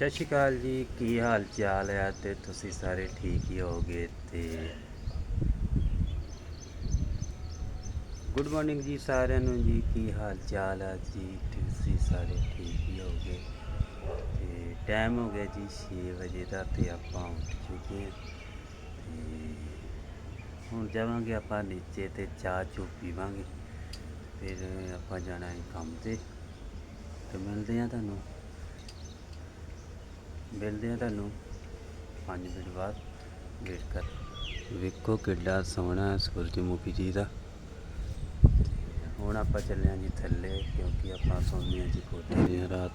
ਸਤਿ ਸ਼੍ਰੀ ਅਕਾਲ ਜੀ, ਕੀ ਹਾਲ ਚਾਲ ਹੈ ਤੇ ਤੁਸੀਂ ਸਾਰੇ ਠੀਕ ਹੀ ਹੋਗੇ ਤੇ ਗੁੱਡ ਮਾਰਨਿੰਗ ਜੀ ਸਾਰਿਆਂ ਨੂੰ ਜੀ, ਕੀ ਹਾਲ ਚਾਲ ਹੈ ਜੀ? ਤੁਸੀਂ ਸਾਰੇ ਠੀਕ ਹੀ ਹੋਗੇ ਤੇ ਟਾਈਮ ਹੋ ਗਿਆ ਜੀ 6 ਵਜੇ ਦਾ ਤੇ ਆਪਾਂ ਉੱਠ ਚੁੱਕੇ ਹਾਂ। ਤੇ ਹੁਣ ਜਾਵਾਂਗੇ ਆਪਾਂ ਨੀਚੇ ਤੇ ਚਾਹ ਚੂ ਪੀਵਾਂਗੇ। ਫਿਰ ਆਪਾਂ ਜਾਣਾ ਹੈ ਕੰਮ ਤੇ। ਤੇ ਮਿਲਦੇ ਆ ਤੁਹਾਨੂੰ। ਮਿਲਦੇ ਆ ਤੁਹਾਨੂੰ 5 ਮਿੰਟ ਬਾਅਦ। ਵੇਟ ਕਰ। ਵੇਖੋ ਕਿੱਡਾ ਸੋਹਣਾ ਸੂਰਜਮੁਖੀ ਜੀ ਦਾ। ਹੁਣ ਆਪਾਂ ਚੱਲੇ ਹਾਂ ਜੀ ਥੱਲੇ, ਕਿਉਂਕਿ ਆਪਾਂ ਸੌਂਦੇ ਹਾਂ ਜੀ ਕੋਠੇ ਤੇ ਰਾਤ।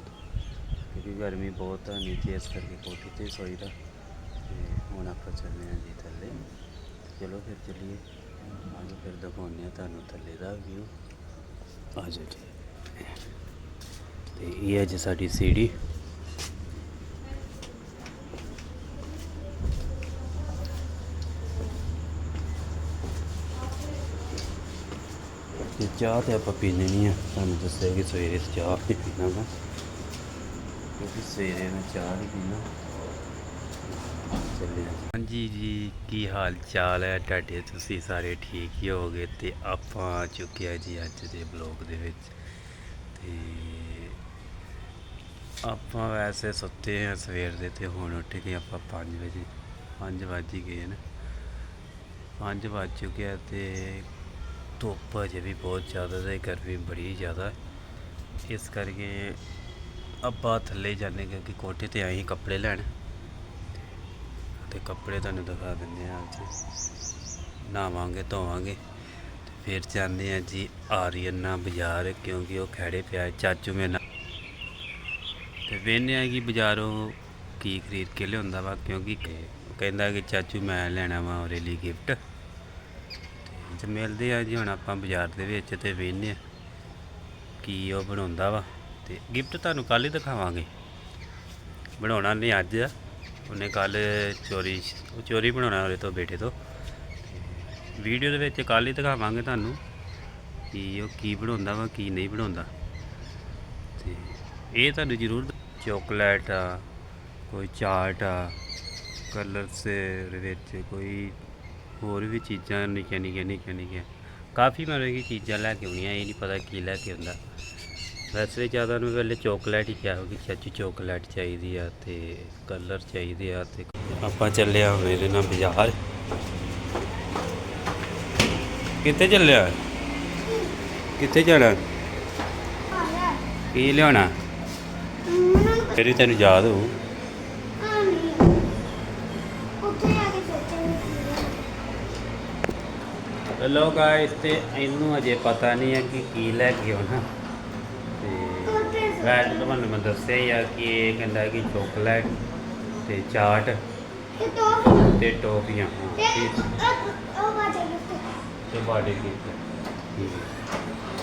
ਕਿਉਂਕਿ ਗਰਮੀ ਬਹੁਤ ਹੈ ਨੀਚੇ, ਇਸ ਕਰਕੇ ਕੋਠੇ ਤੇ ਸੋਈਦਾ ਤੇ ਹੁਣ ਆਪਾਂ ਚੱਲੇ ਹਾਂ ਜੀ ਥੱਲੇ। ਚਲੋ ਫਿਰ ਚੱਲੀਏ। ਅੱਜ ਫਿਰ ਦਿਖਾਉਂਦੇ ਆ ਤੁਹਾਨੂੰ ਥੱਲੇ ਦਾ ਵਿਊ ਆ ਜਾਓ ਜੀ। ਤੇ ਇਹ ਹੈ ਜੀ ਸਾਡੀ ਸੀੜੀ। ਚਾਹ ਤੇ ਆਪਾਂ ਪੀਣੀ ਨਹੀਂ ਆ। ਤੁਹਾਨੂੰ ਦੱਸਿਆ ਕਿ ਸਵੇਰੇ ਚਾਹ ਨਹੀਂ ਪੀਣਾ ਵਾ। ਕਿਉਂਕਿ ਸਵੇਰੇ ਮੈਂ ਚਾਹ ਨਹੀਂ ਪੀਣਾ। ਚੱਲੇ ਹਾਂਜੀ ਜੀ, ਕੀ ਹਾਲ ਚਾਲ ਹੈ? ਤੁਹਾਡੇ ਤੁਸੀਂ ਸਾਰੇ ਠੀਕ ਹੀ ਹੋਗੇ ਤੇ ਆਪਾਂ ਆ ਚੁੱਕਿਆ ਜੀ ਅੱਜ ਦੇ ਬਲੌਗ ਦੇ ਵਿੱਚ। ਤੇ ਆਪਾਂ ਵੈਸੇ ਸੁੱਤੇ ਆ ਸਵੇਰ ਦੇ ਤੇ ਹੁਣ ਉੱਠ ਕੇ ਆਪਾਂ 5 ਵਜੇ 5 ਵੱਜ ਹੀ ਗਏ ਨੇ। 5 ਵੱਜ ਚੁੱਕਿਆ ਆ ਤੇ ਧੁੱਪ ਅਜੇ ਵੀ ਬਹੁਤ ਜ਼ਿਆਦਾ ਤੇ ਗਰਮੀ ਬੜੀ ਜ਼ਿਆਦਾ। ਇਸ ਕਰਕੇ ਆਪਾਂ ਥੱਲੇ ਜਾਂਦੇ ਕਿਉਂਕਿ ਕੋਠੇ ਤੇ ਆਏ ਕੱਪੜੇ ਲੈਣ। ਤੇ ਕੱਪੜੇ ਤੁਹਾਨੂੰ ਦਿਖਾ ਦਿੰਦੇ ਆ ਅੱਜ। ਨਾਵਾਂਗੇ ਧੋਵਾਂਗੇ ਫਿਰ ਜਾਂਦੇ ਆ ਜੀ ਆਰੀਅਨਾ ਬਾਜ਼ਾਰ ਕਿਉਂਕਿ ਉਹ ਖੜੇ ਪਿਆ ਚਾਚੂ ਮੇਰੇ ਨਾਲ। ਤੇ ਵੇਖਦੇ ਆ ਕਿ ਬਾਜ਼ਾਰੋਂ ਕੀ ਖਰੀਦ ਕੇ ਲਿਆਉਂਦਾ ਵਾ ਕਿਉਂਕਿ ਕਹਿੰਦਾ ਕਿ ਚਾਚੂ ਮੈਂ ਲੈਣਾ ਵਾ ਉਹਦੇ ਲਈ ਗਿਫਟ ਤੇ ਮਿਲਦੇ ਆ ਜੀ ਹੁਣ ਆਪਾਂ ਬਾਜ਼ਾਰ ਦੇ ਵਿੱਚ ਤੇ ਵੇਖਦੇ ਆ ਕੀ ਉਹ ਬਣਾਉਂਦਾ ਵਾ। ਤੇ ਗਿਫਟ ਤੁਹਾਨੂੰ ਕੱਲ ਹੀ ਦਿਖਾਵਾਂਗੇ। ਬਣਾਉਣਾ ਨਹੀਂ ਅੱਜ। ਆ ਉਹਨੇ ਕੱਲ ਚੋਰੀ, ਉਹ ਚੋਰੀ ਬਣਾਉਣਾ ਉਹਦੇ ਤੋਂ ਬੇਟੇ ਤੋਂ। ਵੀਡੀਓ ਦੇ ਵਿੱਚ ਕੱਲ ਹੀ ਦਿਖਾਵਾਂਗੇ ਤੁਹਾਨੂੰ ਕਿ ਉਹ ਕੀ ਬਣਾਉਂਦਾ ਵਾ, ਕੀ ਨਹੀਂ ਬਣਾਉਂਦਾ। ਤੇ ਇਹ ਤੁਹਾਨੂੰ ਜ਼ਰੂਰ ਚਾਕਲੇਟ ਆ, ਕੋਈ ਚਾਟ ਆ, ਕਲਰਸ ਦੇ ਵਿੱਚ ਕੋਈ ਹੋਰ ਵੀ ਚੀਜ਼ਾਂ ਨਿੱਕੀਆਂ ਨਿੱਕੀਆਂ ਨਿੱਕੀਆਂ ਨਿੱਕੀਆਂ। ਕਾਫੀ ਮਤਲਬ ਕਿ ਚੀਜ਼ਾਂ ਲੈ ਕੇ ਆਉਣੀਆਂ ਇਹ ਨਹੀਂ ਪਤਾ ਕੀ ਲੈ ਕੇ ਆਉਂਦਾ ਵੈਸੇ ਜ਼ਿਆਦਾ ਨੂੰ ਪਹਿਲੇ ਚਾਕਲੇਟ ਹੀ ਕਿਹਾ ਕਿ ਚਾਚੂ ਚਾਕਲੇਟ ਚਾਹੀਦੀ ਆ ਤੇ ਕਲਰ ਚਾਹੀਦੇ ਆ ਤੇ ਆਪਾਂ ਚੱਲੇ ਆ ਹੁਣ ਇਹਦੇ ਨਾਲ ਬਾਜ਼ਾਰ। ਕਿੱਥੇ ਚੱਲਿਆ? ਕਿੱਥੇ ਜਾਣਾ? ਕੀ ਲਿਆਉਣਾ? ਫਿਰ ਵੀ ਤੈਨੂੰ ਯਾਦ ਹੋਊ। ਲੋ ਗਾਇਸ ਤੇ ਇਹਨੂੰ ਅਜੇ ਪਤਾ ਨਹੀਂ ਹੈ ਕਿ ਕੀ ਲੈ ਕੇ ਆਉਣਾ। ਤੇ ਵੈਸੇ ਤੁਹਾਨੂੰ ਮੈਂ ਦੱਸਿਆ ਹੀ ਆ ਕਿ ਇਹ ਕਹਿੰਦਾ ਕਿ ਚਾਕਲੇਟ ਤੇ ਚਾਟ ਤੇ ਠੀਕ ਤੇ ਬਾਡੀ ਕੀ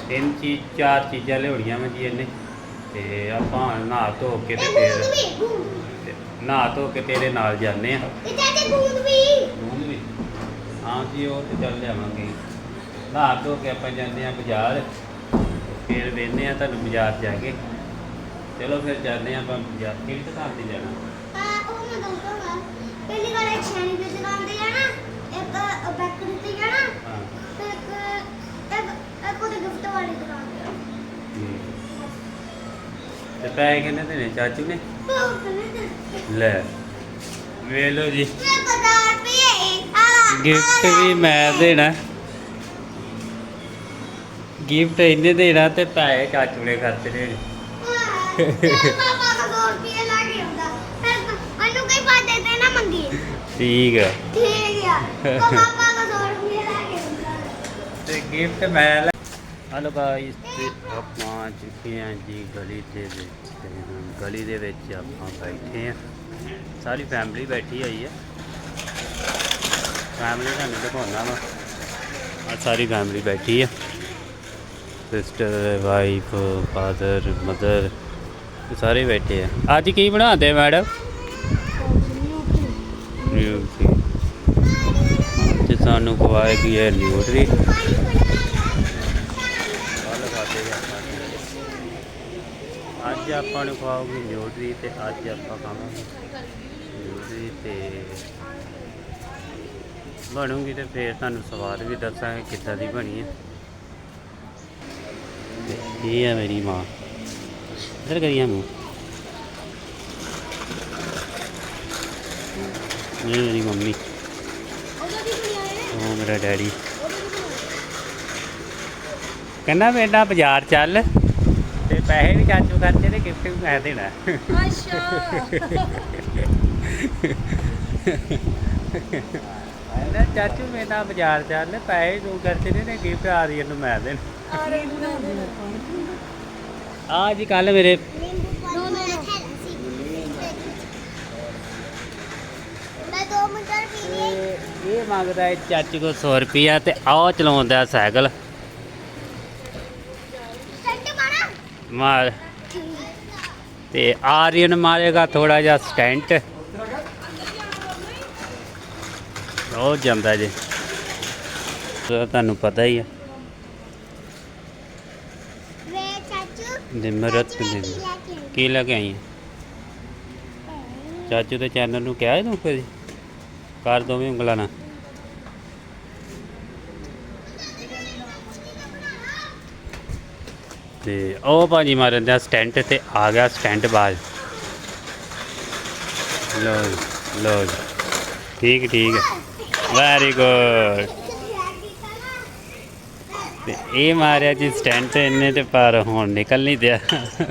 ਤਿੰਨ ਚੀਜ਼ ਚਾਰ ਚੀਜ਼ਾਂ ਲਿਆਉਣੀਆਂ ਮੈਂ ਜੀ ਇਹਨੇ। ਤੇ ਆਪਾਂ ਨਹਾ ਧੋ ਕੇ ਤੇ ਫਿਰ ਤੇ ਨਹਾ ਧੋ ਕੇ ਤੇਰੇ ਨਾਲ ਜਾਂਦੇ ਆ। ਦੂਧ ਵੀ। ਹਾਂ ਜੀ ਉਹ ਤੇ ਚੱਲ ਲਿਆਵਾਂਗੇ। ਨਹਾ ਧੋ ਕੇ ਆਪਾਂ ਜਾਂਦੇ ਆ ਬਾਜ਼ਾਰ। ਫਿਰ ਵੇਖਦੇ ਆ ਤੁਹਾਨੂੰ ਬਾਜ਼ਾਰ ਜਾ ਕੇ। ਚਲੋ ਫਿਰ ਜਾਂਦੇ ਆ ਆਪਾਂ ਬਾਜ਼ਾਰ। ਕਿਹੜੀ ਦੁਕਾਨ ਤੇ ਜਾਣਾ? ਪਹਿਲੀ ਵਾਰ ਇੱਕ ਸ਼ੈਨੀ ਦੀ ਦੁਕਾਨ ਤੇ ਜਾਣਾ ਇੱਕ ਬੈਕਰੀ ਤੇ ਜਾਣਾ ਹਾਂ। ਤੇ ਇੱਕ ਇੱਕ ਇੱਕ ਉਹਦੇ ਗਿਫਟ ਵਾਲੀ ਦੁਕਾਨ ਤੇ ਪੈਸੇ ਕਿੰਨੇ ਦੇਣੇ ਚਾਚੂ ਨੇ? ਮੈਂ ਲੈ ਵੇਖ ਲਓ ਜੀ। ਪਤਾ ਰੁਪਏ ਆਲਾ ਗਿਫਟ ਵੀ ਮੈਂ ਦੇਣਾ। ਗਿਫਟ ਇਹਨੇ ਦੇਣਾ ਤੇ ਪੈਸੇ ਚਾਚੂ ਨੇ ਖਰਚਣੇ ਠੀਕ ਆ ਠੀਕ ਆ। ਪਾਪਾ ਦਾ 2 ਰੁਪਏ ਲਾ ਕੇ ਤੇ ਗਿਫਟ ਮੈਂ ਹਲੋ ਗਾਇਸ ਤੇ ਆਪਾਂ ਚੁੱਕੇ ਹਾਂ ਜੀ, ਗਲੀ ਦੇ ਵਿੱਚ ਗਲੀ ਦੇ ਵਿੱਚ ਆਪਾਂ ਬੈਠੇ ਆ। ਸਾਰੀ ਫੈਮਿਲੀ ਬੈਠੀ ਹੋਈ ਹੈ ਫੈਮਿਲੀ ਤੁਹਾਨੂੰ ਦਿਖਾਉਣਾ ਵਾ। ਆ ਸਾਰੀ ਫੈਮਿਲੀ ਬੈਠੀ ਆ। ਸਿਸਟਰ ਵਾਈਫ ਫਾਦਰ ਮਦਰ ਸਾਰੇ ਬੈਠੇ ਆ। ਅੱਜ ਕੀ ਬਣਾਉਂਦੇ ਮੈਡਮ ਨਿਊਟਰੀ ਤੇ ਸਾਨੂੰ ਖਵਾਏਗੀ ਹੈ ਨਿਊਟਰੀ ਅੱਜ ਆਪਾਂ ਨੂੰ ਖਵਾਓਗੇ ਨਿਊਟਰੀ ਤੇ ਅੱਜ ਆਪਾਂ ਖਾਵਾਂਗੇ। ਨਿਊਟਰੀ ਤੇ ਬਣੂਗੀ ਤੇ ਫੇਰ ਤੁਹਾਨੂੰ ਸਵਾਦ ਵੀ ਦੱਸਾਂਗੇ ਕਿੱਦਾਂ ਦੀ ਬਣੀ ਹੈ ਤੇ ਇਹ ਹੈ ਮੇਰੀ ਮਾਂ। ਇੱਧਰ ਕਰੀਏ ਮੂੰਹ। ਇਹ ਮੇਰੀ ਮੰਮੀ। ਨੇ ਉਹ ਮੇਰਾ ਡੈਡੀ। ਕਹਿੰਦਾ ਬੇਟਾ ਬਾਜ਼ਾਰ ਚੱਲ ਤੇ ਪੈਸੇ ਵੀ ਚਾਚੂ ਖਰਚੇ ਤੇ ਗਿਫਟ ਵੀ ਮੈਂ ਦੇਣਾ। ਅੱਛਾ। ਕਹਿੰਦਾ ਚਾਚੂ ਮੇਰੇ ਨਾਲ ਬਾਜ਼ਾਰ ਚੱਲ ਪੈਸੇ ਤੂੰ ਖਰਚੇ ਨੇ ਤੇ ਗਿਫਟ ਆ ਰਹੀ ਨੂੰ ਮੈਂ ਦੇਣਾ। ਦੇ ਆ ਜੀ ਕੱਲ ਮੇਰੇ ਇਹ ਇਹ ਮੰਗਦਾ ਹੈ ਚਾਚੂ ਕੋ 100 ਰੁਪਿਆ ਤੇ ਆਹ ਚਲਾਉਂਦਾ ਸਾਈਕਲ। ਮਾਰ। ਤੇ ਆਰੀਅਨ ਮਾਰੇਗਾ ਥੋੜਾ ਜਿਹਾ ਸਟੈਂਟ। ਉਹ ਜਾਂਦਾ ਜੀ। ਤੁਹਾਨੂੰ ਪਤਾ ਹੀ ਹੈ ਵੇ ਚਾਚੂ ਨਿਮਰਤ ਨੇ ਕੀ ਲੈ ਕੇ ਆਈ? ਹੈ? ਚਾਚੂ ਦੇ ਚੈਨਲ ਨੂੰ ਕਿਹਾ ਹੈ ਤੂੰ ਫਿਰ? ਕਰ ਦੋਵੇਂ ਉਂਗਲਾਂ ਨਾਲ। ਤੇ ਉਹ ਭਾਜੀ ਮਾਰਨ ਦਾ ਸਟੈਂਟ ਤੇ ਆ ਗਿਆ ਸਟੈਂਟ ਬਾਜ। ਲੋ ਲੋ। ਠੀਕ ਠੀਕ ਵੈਰੀ ਗੁੱਡ ਤੇ ਇਹ ਮਾਰਿਆ ਜੀ ਸਟੈਂਟ ਇਹਨੇ ਤੇ ਪਰ ਹੁਣ ਨਿਕਲ ਨਹੀਂ ਦਿਆ।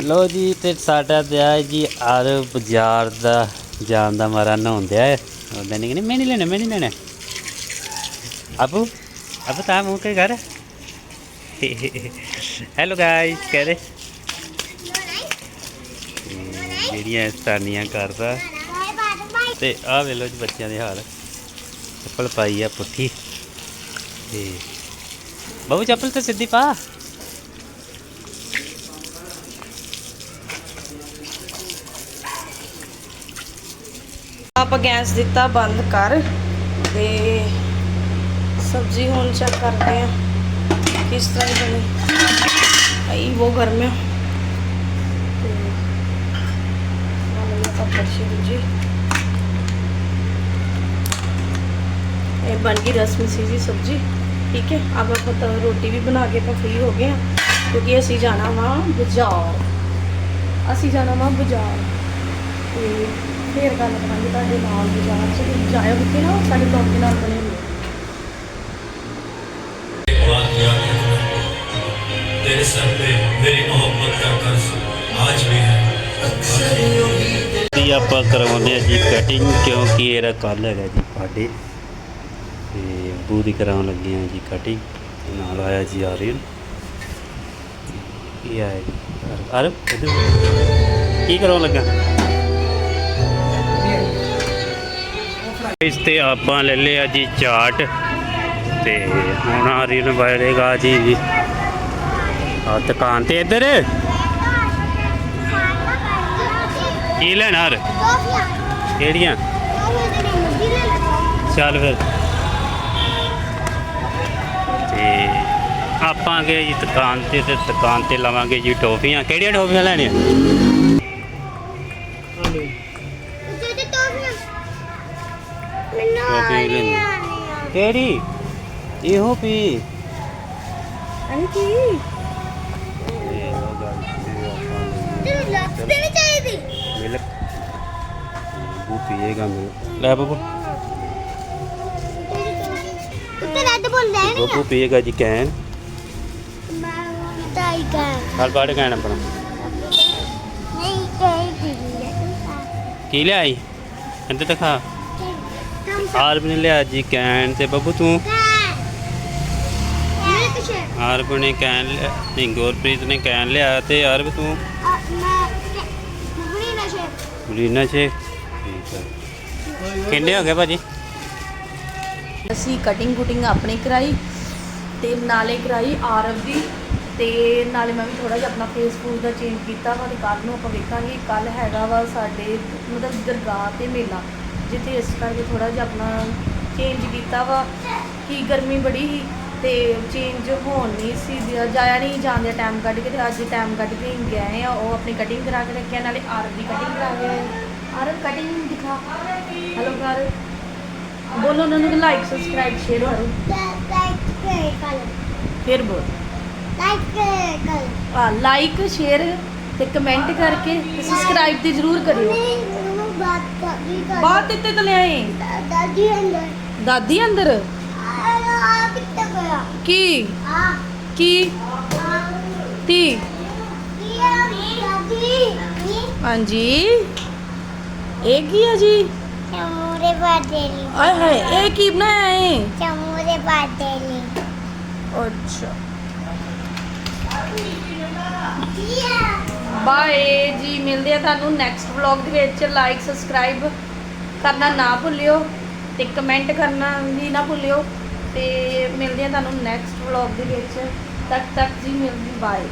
ਲੋ ਜੀ ਤੇ ਸਾਡਾ ਦਿਆ ਹੈ ਜੀ ਆਰ ਬਾਜ਼ਾਰ ਦਾ ਜਾਣ ਦਾ ਮਾਰਾ ਨਹਾਉਂਦਿਆ ਹੈ। ਉਹਦਾ ਨਹੀਂ ਕਹਿੰਦੇ ਮੈਂ ਨਹੀਂ ਲੈਣਾ ਮੈਂ ਨਹੀਂ ਲੈਣਾ। ਅਬੂ ਅਬੂ ਤਾਂ ਮੂੰਹ ਕੇ ਕਰ ਹੈਲੋ ਗਾਇਸ ਕਹਿ ਰਹੇ ਜਿਹੜੀਆਂ ਕਰਦਾ। ਬਾਏ ਬਾਏ ਬਾਏ ਤੇ ਆਹ ਵੇਲੋ ਜੀ ਬੱਚਿਆਂ ਦੇ ਹਾਲ। ਚੱਪਲ ਪਾਈ ਆ ਪੁੱਠੀ। ਤੇ ਬਾਬੂ, ਚੱਪਲ ਤੇ ਸਿੱਧੀ ਪਾ। ਆਪਾਂ ਗੈਸ ਦਿੱਤਾ ਬੰਦ ਕਰ ਤੇ ਸਬਜ਼ੀ ਹੁਣ ਚੈੱਕ ਕਰਦੇ ਆ ਕਿਸ ਤਰ੍ਹਾਂ ਦੀ ਬਣੀ। ਆਈ ਉਹ ਗਰਮ ਹੈ ਤੇ ਨਾਲ ਇਹ ਆਪਾਂ ਦੂਜੀ ਇਹ ਬਣ ਗਈ ਰਸਮੀ ਸੀ ਜੀ ਸਬਜ਼ੀ ਠੀਕ ਹੈ अब ਆਪਾਂ ਤਾਂ ਰੋਟੀ ਵੀ ਬਣਾ ਕੇ ਆਪਾਂ ਫ੍ਰੀ ਹੋ ਗਏ ਆ ਕਿਉਂਕਿ ਅਸੀਂ ਜਾਣਾ ਵਾ ਬਾਜ਼ਾਰ ਅਸੀਂ ਜਾਣਾ ਵਾ ਬਾਜ਼ਾਰ ਤੇ ਫੇਰ ਗੱਲ ਕਰਾਂਗੇ ਤੁਹਾਡੇ ਨਾਲ ਬਾਜ਼ਾਰ ਚ ਤੇ ਜਾਇਓ ਕਿਤੇ ਨਾ ਸਾਡੇ ਬਲੌਗ ਦੇ ਨਾਲ ਬਣੇ ਹੋਏ बात याद रखना तेरे सर पे मेरी मोहब्बत का कर्ज आज भी है ਦੀ ਆਪਾਂ ਕਰਵਾਉਂਦੇ ਆ ਜੀ ਕਟਿੰਗ ਕਿਉਂਕਿ ਇਹਦਾ ਕੱਲ ਹੈਗਾ ਜੀ ਬਰਥਡੇ ਤੇ ਬੂ ਦੀ ਕਰਾਉਣ ਲੱਗੇ ਆ ਜੀ ਕਟਿੰਗ ਤੇ ਨਾਲ ਆਇਆ ਜੀ ਆਰੀਅਨ। ਕੀ ਆਇਆ ਜੀ। ਅਰ ਕੀ ਕਰਾਉਣ ਲੱਗਾ? ਇਸ ਤੇ ਆਪਾਂ ਲੈ ਲਿਆ ਜੀ ਚਾਟ ਤੇ ਹੁਣ ਆਰੀਅਨ ਵਾਇਰੇਗਾ ਜੀ। ਆ ਦੁਕਾਨ ਤੇ ਇੱਧਰ। ਕੀ ਲੈਣਾ ਕਿਹੜੀਆਂ? ਚੱਲ ਫਿਰ ਤੇ ਆਪਾਂ ਗਏ ਜੀ ਦੁਕਾਨ ਤੇ ਤੇ ਦੁਕਾਨ ਤੇ ਲਵਾਂਗੇ ਜੀ ਟੋਫੀਆਂ। ਕਿਹੜੀਆਂ ਟੋਫੀਆਂ ਲੈਣੀਆਂ? ਹੀ ਲੈਣੀ। ਕਿਹੜੀ? ਇਹੋ ਪੀ। ਅਰੇ ਕੀ? ਤੈਨੂੰ ਤੇ ਨਹੀਂ ਚਾਹੀਦੀ? ਮਿਲਕ। ਬੂ ਪੀਏਗਾ ਮਿਲ ਲੈ ਬੱਬੂ। ਉੱਤੇ ਰੱਦ ਬੋਲਦਾ ਹੈ ਬੱਬੂ ਪੀਏਗਾ ਜੀ ਕੈਨ। ਮੈਂ ਟਾਈਗਰ ਕੀ ਲਿਆਈ ਅੰਦਰ ਦਿਖਾ ਆਰਬ ਨੇ ਲਿਆ ਜੀ ਕੈਨ ਤੇ ਬੱਬੂ ਤੂੰ ਆਰਬ ਨੇ ਕੈਨ ਨਹੀਂ ਗੁਰਪ੍ਰੀਤ ਨੇ ਕੈਨ ਲਿਆ ਤੇ ਆਰਬ ਤੂੰ ਮੈਂ ਬੁਰੀ ਠੀਕ ਹੈ ਕਿੰਨੇ ਹੋ ਗਏ ਭਾਜੀ ਅਸੀਂ ਕਟਿੰਗ ਕੁਟਿੰਗ ਆਪਣੀ ਕਰਾਈ, ਤੇ ਨਾਲੇ ਕਰਾਈ ਆਰਵ ਦੀ ਤੇ ਨਾਲੇ ਮੈਂ ਵੀ ਥੋੜਾ ਜਿਹਾ ਆਪਣਾ ਫੇਸ ਫੂਸ ਦਾ ਚੇਂਜ ਕੀਤਾ ਵਾ ਤੇ ਕੱਲ ਨੂੰ ਆਪਾਂ ਵੇਖਾਂਗੇ ਕੱਲ ਹੈਗਾ ਵਾ ਸਾਡੇ ਮਤਲਬ ਦਰਗਾਹ ਤੇ ਮੇਲਾ ਜਿੱਥੇ ਇਸ ਕਰਕੇ ਥੋੜਾ ਜਿਹਾ ਆਪਣਾ ਚੇਂਜ ਕੀਤਾ ਵਾ। ਕਿ ਗਰਮੀ ਬੜੀ ਸੀ ਤੇ ਚੇਂਜ ਹੋਣ ਨਹੀਂ ਸੀ ਦਿਆ- ਜਾਇਆ ਨਹੀਂ ਜਾਂਦੇ ਟਾਈਮ ਕੱਢ ਕੇ ਤੇ ਅੱਜ ਟਾਈਮ ਕੱਢ ਕੇ ਗਏ ਆ ਉਹ ਆਪਣੀ ਕਟਿੰਗ ਕਰਾ ਕੇ ਰੱਖਿਆ ਨਾਲੇ ਆਰਮ ਦੀ ਕਟਿੰਗ ਕਰਾ ਕੇ ਆਰਮ ਕਟਿੰਗ ਦਿਖਾ। ਹੈਲੋ ਕਰ ਬੋਲੋ ਉਹਨਾਂ ਨੂੰ ਲਾਈਕ ਸਬਸਕ੍ਰਾਈਬ ਸ਼ੇਅਰ ਕਰੋ। ਲਾਈਕ ਕੇ ਕਰ। ਫਿਰ ਬੋਲ। ਲਾਈਕ ਕਰ ਆ ਲਾਈਕ ਸ਼ੇਅਰ ਤੇ ਕਮੈਂਟ ਕਰਕੇ ਤੇ ਸਬਸਕ੍ਰਾਈਬ ਤੇ ਜ਼ਰੂਰ ਕਰਿਓ। ਮੈਨੂੰ ਬਾਤ ਕਰਨੀ ਕਰ ਬਾਤ ਇੱਥੇ ਤੋਂ ਲਿਆਏ ਦਾਦੀ ਅੰਦਰ ਦਾਦੀ ਅੰਦਰ? ਆ ਆ ਕਿੱਥੇ ਗਿਆ ਕੀ? ਆ ਕੀ? ਆ ਤੀ ਕੀ ਆ ਦਾਦੀ ਨੀ ਹਾਂਜੀ। ਇਹ ਕੀ ਹੈ ਜੀ? ਚਮੂਰੇ ਬਾਦੇ ਲਈ ਆਏ ਹਾਏ ਇਹ ਕੀ ਬਣਾਇਆ ਹੈ ਚਮੂਰੇ ਬਾਦੇ ਲਈ ਅੱਛਾ। ਆ ਬਾਏ ਜੀ, ਮਿਲਦੇ ਆ ਤੁਹਾਨੂੰ ਨੈਕਸਟ ਵਲੌਗ ਦੇ ਵਿੱਚ। ਲਾਈਕ ਸਬਸਕ੍ਰਾਈਬ ਕਰਨਾ ਨਾ ਭੁੱਲਿਓ ਤੇ ਕਮੈਂਟ ਕਰਨਾ ਵੀ ਨਾ ਭੁੱਲਿਓ ਤੇ ਮਿਲਦੇ ਆ ਤੁਹਾਨੂੰ ਨੈਕਸਟ ਵਲੌਗ ਦੇ ਵਿੱਚ। ਤਦ ਤੱਕ ਜੀ, ਮਿਲਦੀ ਬਾਏ